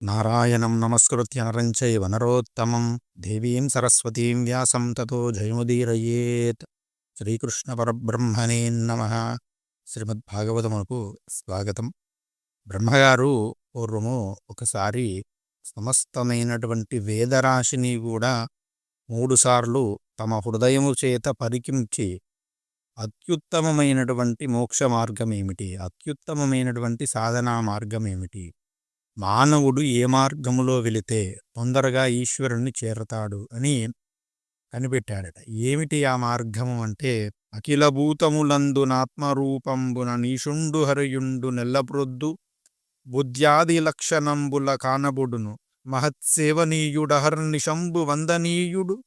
నారాయణం నమస్కృత్య నరం చైవ నరోత్తమం దేవీం సరస్వతీం వ్యాసం తతో జయముదీరయేత్ శ్రీకృష్ణ పరబ్రహ్మణే నమ శ్రీమద్భాగవతమునకు స్వాగతం బ్రహ్మగారు పూర్వము ఒకసారి సమస్తమైనటువంటి వేదరాశిని కూడా మూడుసార్లు తమ హృదయము చేత పరికించి అత్యుత్తమమైనటువంటి మోక్ష మార్గం ఏమిటి అత్యుత్తమమైనటువంటి సాధనా మార్గం ఏమిటి మానవుడు ఏ మార్గములో వెళితే తొందరగా ఈశ్వరుణ్ణి చేరతాడు అని కనిపెట్టాడట. ఏమిటి ఆ మార్గము అంటే అఖిలభూతములందునాత్మరూపంబున నీషుండు హరియుండు నెల్లప్రొద్దు బుద్ధ్యాది లక్షణంబుల కానబుడును. మహత్సేవనీయుడహర్నిశంబు వందనీయుడు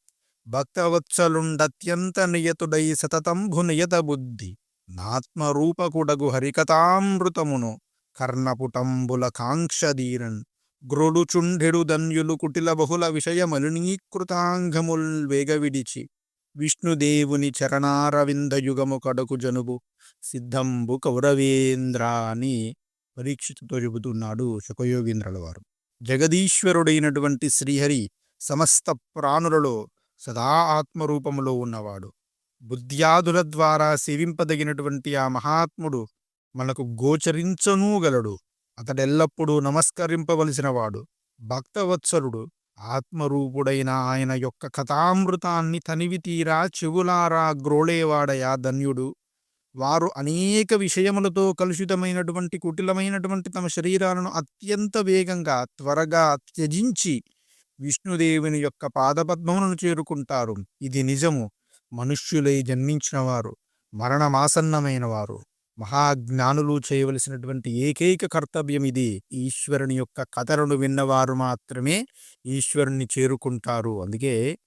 భక్తవత్సలుండత్యంత నియతుడై సతతంభు నియత బుద్ధి నాత్మరూపకుడగు హరికథామృతమును కర్ణపుటంబుల కాంక్షధీరన్ గ్రొడుచుండెడు ధన్యులు కుటిల బహుళ విషయమలినీకృతాంగముల్ వేగవిడిచి. విష్ణుదేవుని చరణారవిందయుగము కడకు జనుబు సిద్ధంబు కౌరవేంద్ర అని పరీక్షితుతో చెబుతున్నాడు శుకయోగీంద్రుల వారు జగదీశ్వరుడైనటువంటి శ్రీహరి సమస్త ప్రాణులలో సదా ఆత్మరూపములో ఉన్నవాడు. బుద్ధ్యాదుల ద్వారా సేవింపదగినటువంటి ఆ మహాత్ముడు మనకు గోచరించనూగలడు. అతడెల్లప్పుడూ నమస్కరింపవలసినవాడు. భక్తవత్సరుడు ఆత్మరూపుడైన ఆయన యొక్క కథామృతాన్ని తనివి తీరా చెవులారా గ్రోళేవాడయా ధన్యుడు. వారు అనేక విషయములతో కలుషితమైనటువంటి కుటిలమైనటువంటి తమ శరీరాలను అత్యంత వేగంగా త్వరగా త్యజించి విష్ణుదేవుని యొక్క పాదపద్మములను చేరుకుంటారు. ఇది నిజము. మనుష్యులై జన్మించిన వారు మరణమాసన్నమైన వారు మహాజ్ఞానులు చేయవలసినటువంటి ఏకైక కర్తవ్యం ఇది. ఈశ్వరుని యొక్క కథలను విన్నవారు మాత్రమే ఈశ్వరుని చేరుకుంటారు. అందుకే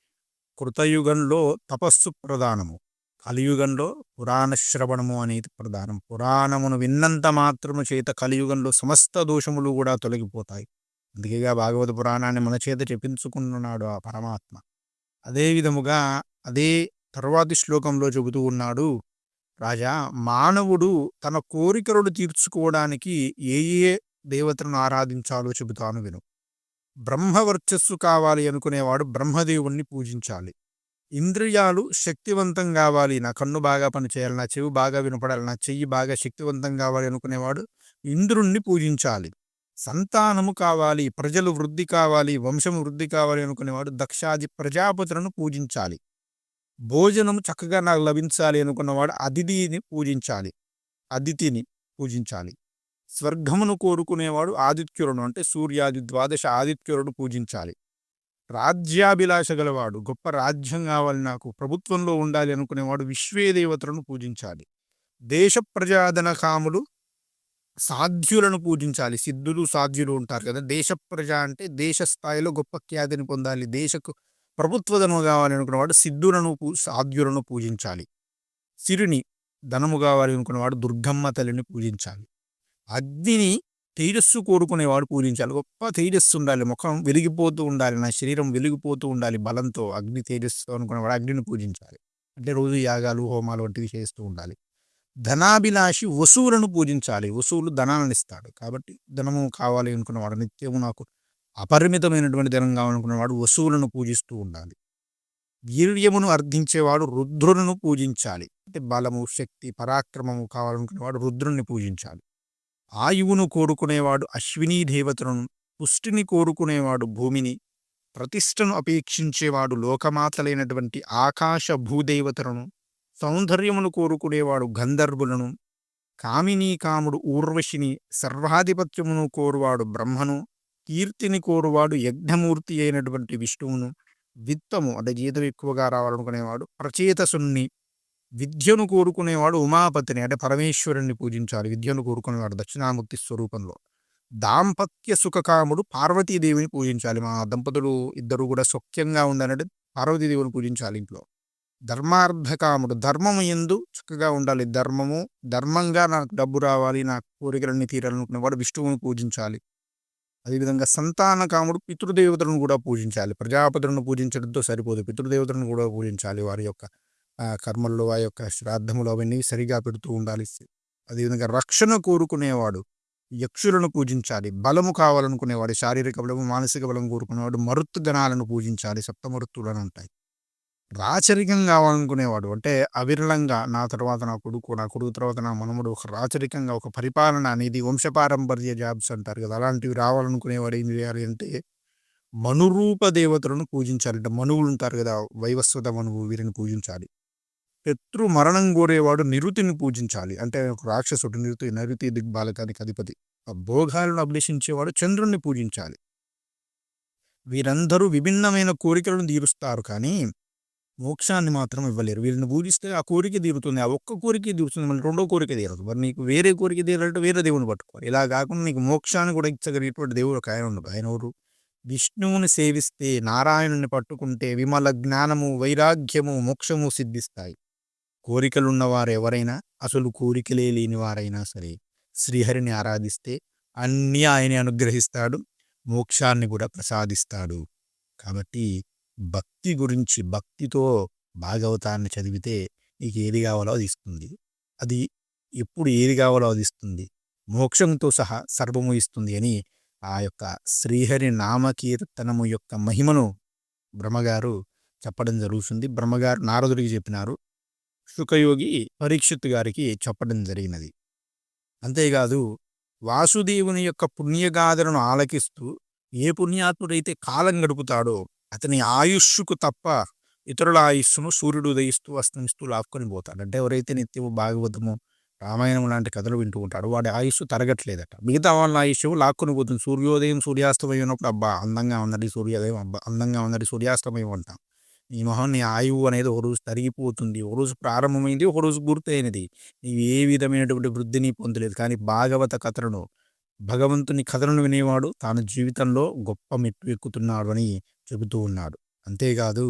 కృతయుగంలో తపస్సు ప్రధానము. కలియుగంలో పురాణ శ్రవణము అనేది ప్రధానం. పురాణమును విన్నంత మాత్రము చేత కలియుగంలో సమస్త దోషములు కూడా తొలగిపోతాయి. అందుకేగా భాగవత పురాణాన్ని మన చేత చెప్పించుకున్నాడు ఆ పరమాత్మ. అదే విధముగా అదే తర్వాతి శ్లోకంలో చెబుతూ ఉన్నాడు. రాజా మానవుడు తన కోరికలను తీర్చుకోవడానికి ఏ ఏ దేవతలను ఆరాధించాలో చెబుతాను విను. బ్రహ్మవర్చస్సు కావాలి అనుకునేవాడు బ్రహ్మదేవుణ్ణి పూజించాలి. ఇంద్రియాలు శక్తివంతం కావాలి. నా కన్ను బాగా పనిచేయాలి నా చెవి బాగా వినపడాలి నా చెయ్యి బాగా శక్తివంతం కావాలి అనుకునేవాడు ఇంద్రుణ్ణి పూజించాలి. సంతానము కావాలి ప్రజలు వృద్ధి కావాలి వంశము వృద్ధి కావాలి అనుకునేవాడు దక్షాది ప్రజాపతులను పూజించాలి. భోజనం చక్కగా నాకు లభించాలి అనుకున్నవాడు అతిథిని పూజించాలి. అతిథిని పూజించాలి. స్వర్గమును కోరుకునేవాడు ఆదిత్యులను అంటే సూర్యాది ద్వాదశ ఆదిత్యులను పూజించాలి. రాజ్యాభిలాష గలవాడు గొప్ప రాజ్యం కావాలి నాకు ప్రభుత్వంలో ఉండాలి అనుకునేవాడు విశ్వేదేవతలను పూజించాలి. దేశ ప్రజాదన కాములు సాధ్యులను పూజించాలి. సిద్ధులు సాధ్యులు ఉంటారు కదా దేశ ప్రజ అంటే దేశ స్థాయిలో గొప్ప ఖ్యాతిని పొందాలి. దేశకు ప్రభుత్వ ధనము కావాలి అనుకున్నవాడు సిద్ధులను పూ సాధ్యులను పూజించాలి. సిరిని ధనము కావాలి అనుకున్నవాడు దుర్గమ్మ తల్లిని పూజించాలి. అగ్నిని తేజస్సు కోరుకునేవాడు పూజించాలి. గొప్ప తేజస్సు ఉండాలి. ముఖం వెలిగిపోతూ ఉండాలి. నా శరీరం వెలిగిపోతూ ఉండాలి బలంతో. అగ్ని తేజస్సు అనుకునేవాడు అగ్నిని పూజించాలి. అంటే రోజు యాగాలు హోమాలు వంటివి చేస్తూ ఉండాలి. ధనాభిలాషి వసువులను పూజించాలి. వసువులు ధనాలను ఇస్తాడు. కాబట్టి ధనము కావాలి అనుకున్నవాడు నిత్యము నాకు అపరిమితమైనటువంటి ధనం కావాలనుకున్నవాడు వసువులను పూజిస్తూ ఉండాలి. వీర్యమును అర్థించేవాడు రుద్రులను పూజించాలి. అంటే బలము శక్తి పరాక్రమము కావాలనుకునేవాడు రుద్రుని పూజించాలి. ఆయువును కోరుకునేవాడు అశ్వినీ దేవతలను పుష్టిని కోరుకునేవాడు భూమిని ప్రతిష్టను అపేక్షించేవాడు లోకమాతలైనటువంటి ఆకాశ భూదేవతలను సౌందర్యమును కోరుకునేవాడు గంధర్వులను కామినీ కాముడు ఊర్వశిని సర్వాధిపత్యమును కోరువాడు బ్రహ్మను కీర్తిని కోరువాడు యజ్ఞమూర్తి అయినటువంటి విష్ణువును. విత్తము అంటే జీతం ఎక్కువగా రావాలనుకునేవాడు. ప్రచేతసుని విద్యను కోరుకునేవాడు ఉమాపతిని అంటే పరమేశ్వరుణ్ణి పూజించాలి. విద్యను కోరుకునేవాడు దక్షిణామూర్తి స్వరూపంలో. దాంపత్య సుఖకాముడు పార్వతీదేవిని పూజించాలి. మా దంపతులు ఇద్దరు కూడా సౌఖ్యంగా ఉందనంటే పార్వతీదేవిని పూజించాలి ఇంట్లో. ధర్మార్థకాముడు ధర్మము ఎందు చక్కగా ఉండాలి. ధర్మము ధర్మంగా నాకు డబ్బు రావాలి నా కోరికలన్నీ తీరాలనుకునేవాడు విష్ణువుని పూజించాలి. అదేవిధంగా సంతాన కాముడు పితృదేవతలను కూడా పూజించాలి. ప్రజాపతులను పూజించడంతో సరిపోదు. పితృదేవతలను కూడా పూజించాలి. వారి యొక్క కర్మల్లో ఆ యొక్క శ్రాద్ధములు అవన్నీ సరిగా పెడుతూ ఉండాలి. అదేవిధంగా రక్షణ కోరుకునేవాడు యక్షులను పూజించాలి. బలము కావాలనుకునేవాడు శారీరక బలము మానసిక బలం కోరుకునేవాడు మరుత్తు గణాలను పూజించాలి. సప్తమరుత్తులు అని ఉంటాయి రాచరికం కావాలనుకునేవాడు. అంటే అవిరళంగా నా తర్వాత నా కొడుకు నా కొడుకు తర్వాత నా మనముడు ఒక రాచరికంగా ఒక పరిపాలన అనేది వంశపారంపర్య జాబ్స్ అంటారు కదా! అలాంటివి రావాలనుకునేవాడు ఏం చేయాలి అంటే మనురూప దేవతలను పూజించాలి. అంటే మనువులు ఉంటారు కదా! వైవస్వత మనువు వీరిని పూజించాలి. శత్రు మరణం కోరేవాడు నిరుతిని పూజించాలి. అంటే ఒక రాక్షసుడు నిరుతి నరుతి దిగ్బాలకానికి అధిపతి. ఆ భోగాలను అభిలషించేవాడు చంద్రుణ్ణి పూజించాలి. వీరందరూ విభిన్నమైన కోరికలను తీరుస్తారు కానీ మోక్షాన్ని మాత్రం ఇవ్వలేరు. వీరిని పూజిస్తే ఆ కోరిక తీరుతుంది. ఆ ఒక్క కోరిక తీరుతుంది. మళ్ళీ రెండో కోరిక తీరదు. మరి నీకు వేరే కోరిక తీరాలంటే వేరే దేవుని పట్టుకోవాలి ఇలా కాకుండా నీకు మోక్షాన్ని కూడా ఇచ్చగలిగేటువంటి దేవుడు ఒక ఆయన ఉండదు ఆయన ఎవరు? విష్ణువుని సేవిస్తే నారాయణుని పట్టుకుంటే విమల జ్ఞానము వైరాగ్యము మోక్షము సిద్ధిస్తాయి. కోరికలున్నవారు ఎవరైనా అసలు కోరికలే లేని వారైనా సరే శ్రీహరిని ఆరాధిస్తే అన్నీ ఆయనే అనుగ్రహిస్తాడు. మోక్షాన్ని కూడా ప్రసాదిస్తాడు. కాబట్టి భక్తి గురించి భక్తితో భాగవతాన్ని చదివితే నీకు ఏది కావాలో అది ఇస్తుంది. అది ఎప్పుడు ఏది కావాలో అది ఇస్తుంది. మోక్షంతో సహా సర్వము ఇస్తుంది అని ఆ యొక్క శ్రీహరి నామకీర్తనము యొక్క మహిమను బ్రహ్మగారు చెప్పడం జరుగుతుంది. బ్రహ్మగారు నారదుడికి చెప్పినారు. శుకయోగి పరీక్షిత్ గారికి చెప్పడం జరిగినది. అంతేకాదు వాసుదేవుని యొక్క పుణ్యగాథలను ఆలకిస్తూ ఏ పుణ్యాత్ముడైతే కాలం గడుపుతాడో అతని ఆయుష్కు తప్ప ఇతరుల ఆయుష్ను సూర్యుడు ఉదయిస్తూ అస్తమిస్తూ లాక్కొని పోతాడు. అంటే ఎవరైతే నిత్యము భాగవతము రామాయణం లాంటి కథలు వింటూ ఉంటాడు వాడి ఆయుష్ తరగట్లేదట. మిగతా వాళ్ళ ఆయుష్ లాక్కొని పోతుంది. సూర్యోదయం సూర్యాస్తమయం అయినప్పుడు అబ్బా అందంగా ఉన్నది సూర్యోదయం అబ్బా అందంగా ఉన్నది సూర్యాస్తమయం అంటాం. నీ మొహం నీ ఆయువు అనేది ఒక రోజు తరిగిపోతుంది. ఒక రోజు ప్రారంభమైంది ఒక రోజు పూర్తయినది. నీవు ఏ విధమైనటువంటి వృద్ధిని పొందలేదు. కానీ భాగవత కథలను భగవంతుని కథలను వినేవాడు తాను జీవితంలో గొప్ప మెట్టు ఎక్కుతున్నాడు అని చెబుతూ ఉన్నాడు. అంతేకాదు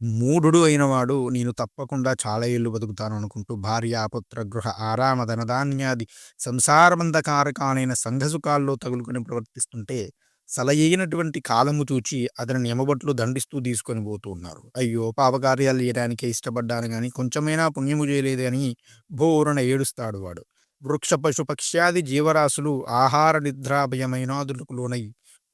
మూఢుడు అయినవాడు నేను తప్పకుండా చాలా ఏళ్ళు బతుకుతాను అనుకుంటూ భార్య పుత్ర గృహ ఆరామ ధనధాన్యాది సంసారబంధకారకాలైన సంఘసుఖాల్లో తగులుకొని ప్రవర్తిస్తుంటే సలయైనటువంటి కాలము చూచి అతని నియమబట్లు దండిస్తూ తీసుకొని పోతూ ఉన్నారు. అయ్యో పాపకార్యాలు చేయడానికే ఇష్టపడ్డాను కానీ కొంచెమైనా పుణ్యము చేయలేదు అని బోరున ఏడుస్తాడు వాడు. వృక్ష పశు పక్ష్యాది జీవరాశులు ఆహార నిద్రాభయమైనాదులకు లోనై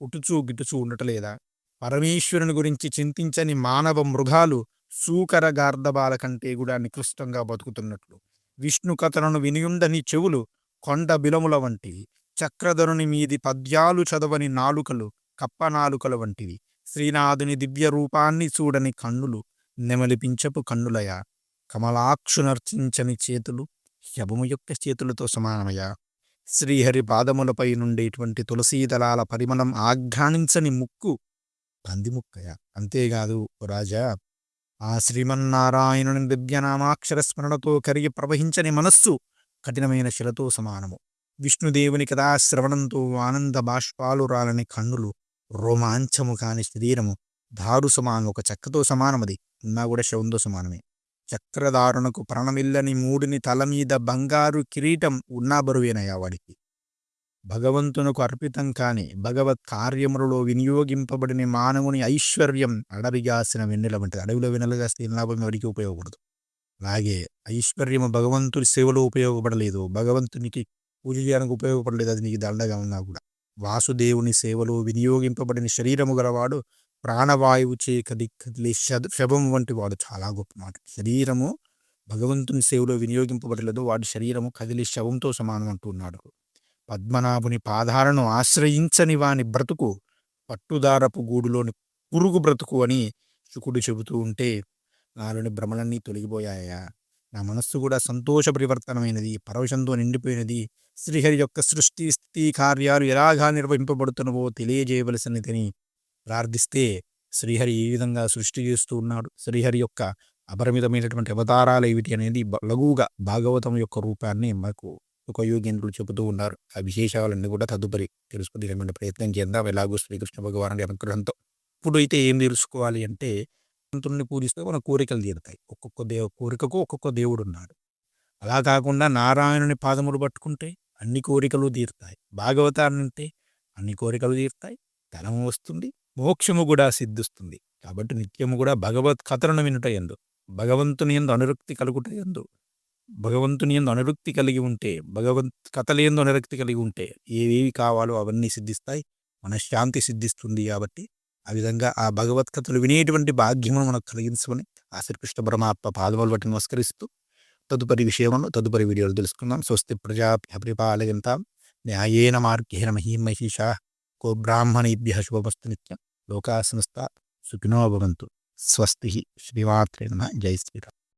ఉటుచూ గిటుచూ ఉండటలేదా? పరమేశ్వరుని గురించి చింతించని మానవ మృగాలు సూకర గార్ధబాల కంటే కూడా నికృష్టంగా బతుకుతున్నట్లు. విష్ణు కథలను వినియుండని చెవులు కొండ బిలముల వంటివి. చక్రధరుని మీది పద్యాలు చదవని నాలుకలు కప్పనాలుకల వంటివి. శ్రీనాథుని దివ్య రూపాన్ని చూడని కన్నులు నెమలిపించపు కన్నులయ? కమలాక్షునర్చించని చేతులు శబము యొక్క చేతులతో సమానమయా? శ్రీహరి పాదములపై నుండేటువంటి తులసీదళాల పరిమళం ఆఘ్రానించని ముక్కు పందిముక్కయ అంతేకాదు రాజా ఆ శ్రీమన్నారాయణుని దివ్యనామాక్షర స్మరణతో కరిగి ప్రవహించని మనస్సు కఠినమైన శిలతో సమానము. విష్ణుదేవుని కదా శ్రవణంతో ఆనంద బాష్పాలు రాలని కన్నులు రోమాంచము కాని శరీరము దారు సమానం ఒక చెక్కతో సమానమది. ఉన్నా కూడా శవంతో సమానమే చక్రదారునకు ప్రణమిల్లని మూడిని తల మీద బంగారు కిరీటం ఉన్నా బరువేనయ్యా వాడికి. భగవంతునకు అర్పితం కాని భగవత్ కార్యములలో వినియోగింపబడిన మానవుని ఐశ్వర్యం అడవిగాసిన వెన్నెల వంటిది. అడవిలో వెన్నెలగాస్తే లాభం ఎవరికి ఉపయోగపడదు. అలాగే ఐశ్వర్యము భగవంతుని సేవలో ఉపయోగపడలేదు. భగవంతునికి పూజ చేయడానికి ఉపయోగపడలేదు. అది నీకు దండగా ఉన్నా కూడా. వాసుదేవుని సేవలో వినియోగింపబడిన శరీరము గలవాడు ప్రాణవాయువు చే కది కదిలే శవం వంటి వాడు చాలా గొప్ప మాట. శరీరము భగవంతుని సేవలో వినియోగింపబడలేదు. వాడి శరీరము కదిలి శవంతో సమానం అంటున్నాడు పద్మనాభుని పాదాలను ఆశ్రయించని వాని బ్రతుకు పట్టుదారపు గూడులోని పురుగు బ్రతుకు అని శుకుడు చెబుతూ ఉంటే నాలోని భ్రమలన్నీ తొలగిపోయాయా? నా మనస్సు కూడా సంతోష పరివర్తనమైనది పరవశంతో నిండిపోయినది. శ్రీహరి యొక్క సృష్టి స్థితి కార్యాలు ఎలాగా నిర్వహింపబడుతున్నవో తెలియజేయవలసినదని ప్రార్థిస్తే శ్రీహరి ఏ విధంగా సృష్టి చేస్తూ ఉన్నాడు. శ్రీహరి యొక్క అపరిమితమైనటువంటి అవతారాలు ఏమిటి అనేది లఘువుగా భాగవతం యొక్క రూపాన్ని మాకు ఒక యోగేంద్రులు చెబుతూ ఉన్నారు. ఆ విశేషాలన్నీ కూడా తదుపరి తెలుసుకునేటువంటి ప్రయత్నం చేద్దాం. ఎలాగో శ్రీకృష్ణ భగవానుడి అనుగ్రహంతో. ఇప్పుడు అయితే ఏం తెలుసుకోవాలి అంటే సంతుల్ని పూజిస్తే మన కోరికలు తీరుతాయి. ఒక్కొక్క దేవ కోరికకు ఒక్కొక్క దేవుడు ఉన్నాడు. అలా కాకుండా నారాయణుని పాదములు పట్టుకుంటే అన్ని కోరికలు తీరుతాయి. భాగవతాన్ని అంటే అన్ని కోరికలు తీరుతాయి. ధనం వస్తుంది మోక్షము కూడా సిద్ధిస్తుంది. కాబట్టి నిత్యము కూడా భగవత్ కథలను వినుట ఎందు భగవంతుని ఎందు అనురక్తి కలుగుట ఎందు భగవంతుని ఎందు అనురక్తి కలిగి ఉంటే భగవంత్ కథల ఎందు అనురక్తి కలిగి ఉంటే ఏవేవి కావాలో అవన్నీ సిద్ధిస్తాయి మనశ్శాంతి సిద్ధిస్తుంది కాబట్టి ఆ విధంగా ఆ భగవత్ కథలు వినేటువంటి భాగ్యమును మనకు కలిగించమని ఆ శ్రీకృష్ణ పరమాత్మ పాదములు బట్టి నమస్కరిస్తూ తదుపరి విషయమును తదుపరి వీడియోలు తెలుసుకుందాం. స్వస్తి ప్రజాభ్య పరిపాలయంతాం. న్యాయేన మార్గేణ మహీమహిషా కో బ్రాహ్మణేభ్య శుభమస్తు నిత్యం. లోకాసనస్థ సమస్త సుఖినో భవంతు స్వస్తి శ్రీమాత్రే నమ జై శ్రీరామ్